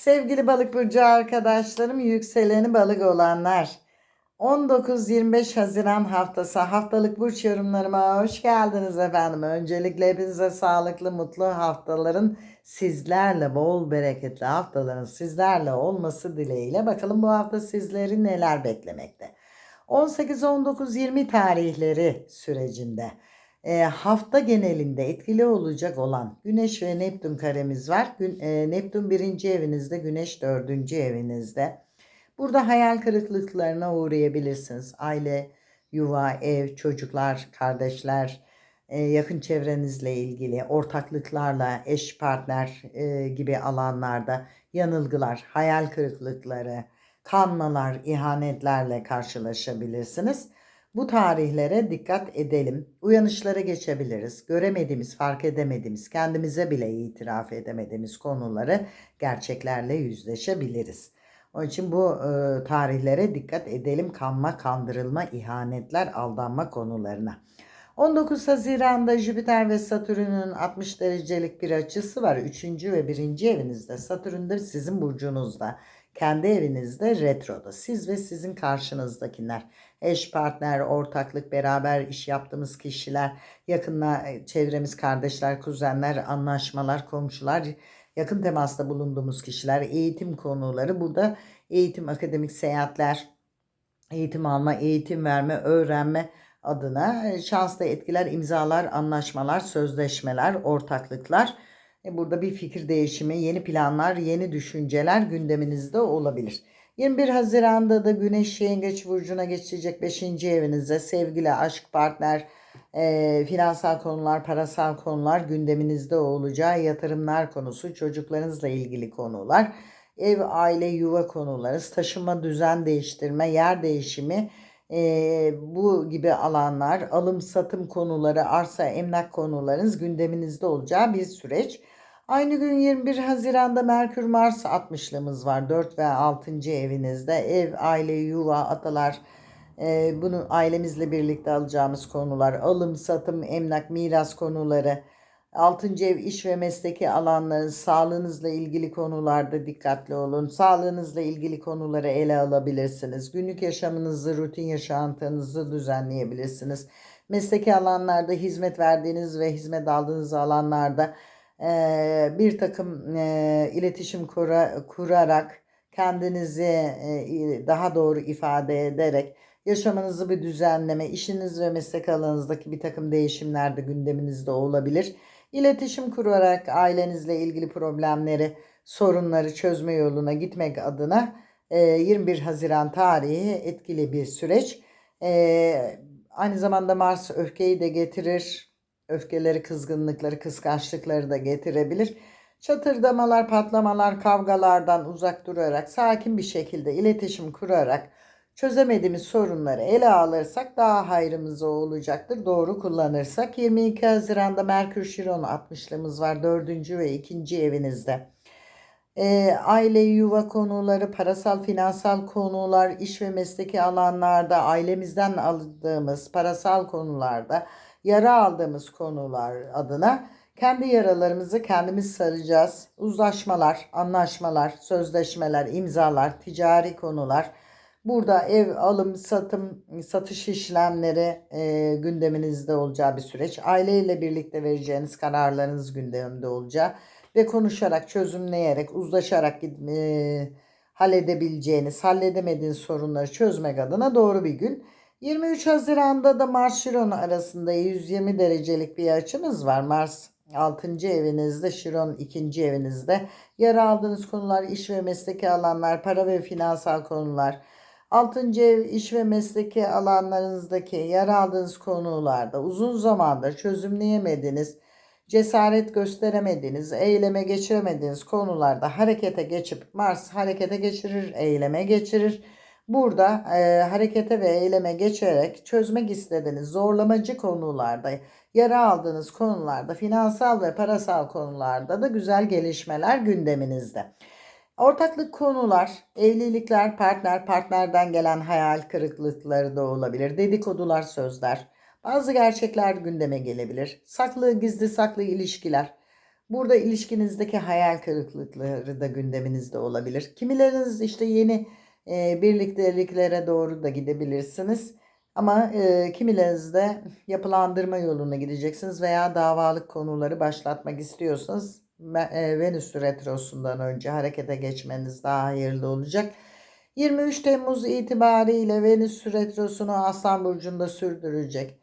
Sevgili balık burcu arkadaşlarım, yükseleni balık olanlar. 19-25 Haziran haftası haftalık burç yorumlarıma hoş geldiniz efendim. Öncelikle hepinize sağlıklı, mutlu haftaların sizlerle bol bereketli haftaların sizlerle olması dileğiyle. Bakalım bu hafta sizleri neler beklemekte. 18-19-20 tarihleri sürecinde e, hafta genelinde etkili olacak olan Güneş ve Neptün karemiz var. Gün, e, Neptün birinci evinizde, Güneş dördüncü evinizde. Burada hayal kırıklıklarına uğrayabilirsiniz. Aile, yuva, ev, çocuklar, kardeşler, e, yakın çevrenizle ilgili ortaklıklarla, eş partner e, gibi alanlarda yanılgılar, hayal kırıklıkları, kanmalar, ihanetlerle karşılaşabilirsiniz. Bu tarihlere dikkat edelim. Uyanışlara geçebiliriz. Göremediğimiz, fark edemediğimiz, kendimize bile itiraf edemediğimiz konuları gerçeklerle yüzleşebiliriz. Onun için bu e, tarihlere dikkat edelim. Kanma, kandırılma, ihanetler, aldanma konularına. 19 Haziran'da Jüpiter ve Satürn'ün 60 derecelik bir açısı var. 3. ve 1. evinizde. Satürn'de sizin burcunuzda. Kendi evinizde retroda. Siz ve sizin karşınızdakiler. Eş, partner, ortaklık, beraber iş yaptığımız kişiler, yakınla çevremiz, kardeşler, kuzenler, anlaşmalar, komşular, yakın temasta bulunduğumuz kişiler, eğitim konuları. Burada eğitim, akademik seyahatler, eğitim alma, eğitim verme, öğrenme adına şanslı etkiler, imzalar, anlaşmalar, sözleşmeler, ortaklıklar. E, burada bir fikir değişimi, yeni planlar, yeni düşünceler gündeminizde olabilir. 21 Haziran'da da Güneş Yengeç Burcu'na geçecek 5. evinizde sevgili, aşk, partner, e, finansal konular, parasal konular gündeminizde olacağı yatırımlar konusu, çocuklarınızla ilgili konular, ev, aile, yuva konuları, taşıma, düzen değiştirme, yer değişimi, e, bu gibi alanlar, alım satım konuları, arsa emlak konularınız gündeminizde olacağı bir süreç. Aynı gün 21 Haziran'da Merkür Mars 60'lığımız var. 4 ve 6. evinizde ev, aile, yuva, atalar, e, bunu ailemizle birlikte alacağımız konular, alım, satım, emlak, miras konuları, 6. ev iş ve mesleki alanların sağlığınızla ilgili konularda dikkatli olun. Sağlığınızla ilgili konuları ele alabilirsiniz. Günlük yaşamınızı, rutin yaşantınızı düzenleyebilirsiniz. Mesleki alanlarda hizmet verdiğiniz ve hizmet aldığınız alanlarda e, bir takım e, iletişim kura, kurarak kendinizi e, daha doğru ifade ederek yaşamınızı bir düzenleme, işiniz ve meslek alanınızdaki bir takım değişimler de gündeminizde olabilir. İletişim kurarak ailenizle ilgili problemleri, sorunları çözme yoluna gitmek adına 21 Haziran tarihi etkili bir süreç. Aynı zamanda Mars öfkeyi de getirir. Öfkeleri, kızgınlıkları, kıskançlıkları da getirebilir. Çatırdamalar, patlamalar, kavgalardan uzak durarak, sakin bir şekilde iletişim kurarak çözemediğimiz sorunları ele alırsak daha hayrımıza olacaktır. Doğru kullanırsak 22 Haziran'da Merkür Şiron 60'lığımız var 4. ve 2. evinizde. E, aile, yuva konuları, parasal, finansal konular, iş ve mesleki alanlarda, ailemizden aldığımız parasal konularda, yara aldığımız konular adına kendi yaralarımızı kendimiz saracağız. Uzlaşmalar, anlaşmalar, sözleşmeler, imzalar, ticari konular, Burada ev alım, satım, satış işlemleri e, gündeminizde olacağı bir süreç. Aileyle birlikte vereceğiniz kararlarınız gündeminde olacağı ve konuşarak, çözümleyerek, uzlaşarak e, halledebileceğiniz, halledemediğiniz sorunları çözmek adına doğru bir gün. 23 Haziran'da da Mars Şiron arasında 120 derecelik bir açımız var. Mars 6. evinizde, Şiron 2. evinizde. Yer aldığınız konular, iş ve mesleki alanlar, para ve finansal konular, Altıncı ev iş ve mesleki alanlarınızdaki yer aldığınız konularda uzun zamandır çözümleyemediğiniz, cesaret gösteremediğiniz, eyleme geçiremediğiniz konularda harekete geçip Mars harekete geçirir, eyleme geçirir. Burada e, harekete ve eyleme geçerek çözmek istediğiniz zorlamacı konularda, yara aldığınız konularda, finansal ve parasal konularda da güzel gelişmeler gündeminizde. Ortaklık konular, evlilikler, partner, partnerden gelen hayal kırıklıkları da olabilir. Dedikodular, sözler. Bazı gerçekler gündeme gelebilir. Saklı, gizli saklı ilişkiler. Burada ilişkinizdeki hayal kırıklıkları da gündeminizde olabilir. Kimileriniz işte yeni e, birlikteliklere doğru da gidebilirsiniz. Ama e, kimileriniz de yapılandırma yoluna gideceksiniz veya davalık konuları başlatmak istiyorsanız Venüs retrosundan önce harekete geçmeniz daha hayırlı olacak. 23 Temmuz itibariyle Venüs retrosunu Aslan Burcu'nda sürdürecek.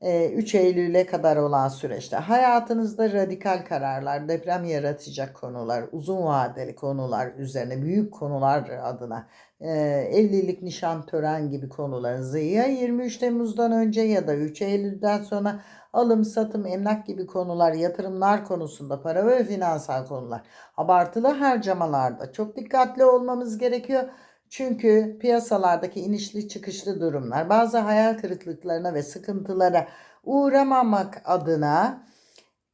Ee, 3 Eylül'e kadar olan süreçte hayatınızda radikal kararlar, deprem yaratacak konular, uzun vadeli konular üzerine büyük konular adına e, evlilik, nişan, tören gibi konularınızı ya 23 Temmuz'dan önce ya da 3 Eylül'den sonra alım, satım, emlak gibi konular, yatırımlar konusunda para ve finansal konular, abartılı harcamalarda çok dikkatli olmamız gerekiyor. Çünkü piyasalardaki inişli çıkışlı durumlar bazı hayal kırıklıklarına ve sıkıntılara uğramamak adına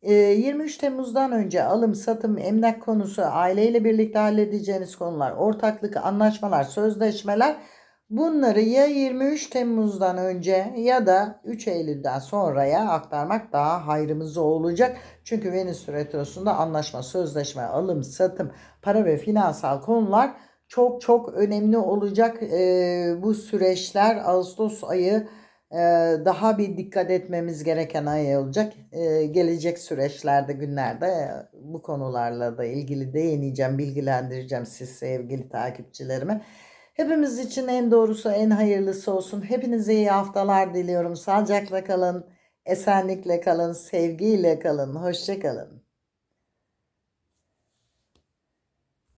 e, 23 Temmuz'dan önce alım, satım, emlak konusu, aileyle birlikte halledeceğiniz konular, ortaklık, anlaşmalar, sözleşmeler bunları ya 23 Temmuz'dan önce ya da 3 Eylül'den sonraya aktarmak daha hayrımıza olacak. Çünkü Venüs retrosunda anlaşma, sözleşme, alım, satım, para ve finansal konular çok çok önemli olacak Ee, bu süreçler Ağustos ayı e, daha bir dikkat etmemiz gereken ay olacak. Ee, gelecek süreçlerde günlerde e, bu konularla da ilgili değineceğim, bilgilendireceğim siz sevgili takipçilerime. Hepimiz için en doğrusu, en hayırlısı olsun. Hepinize iyi haftalar diliyorum. Sağlıcakla kalın, esenlikle kalın, sevgiyle kalın. Hoşça kalın.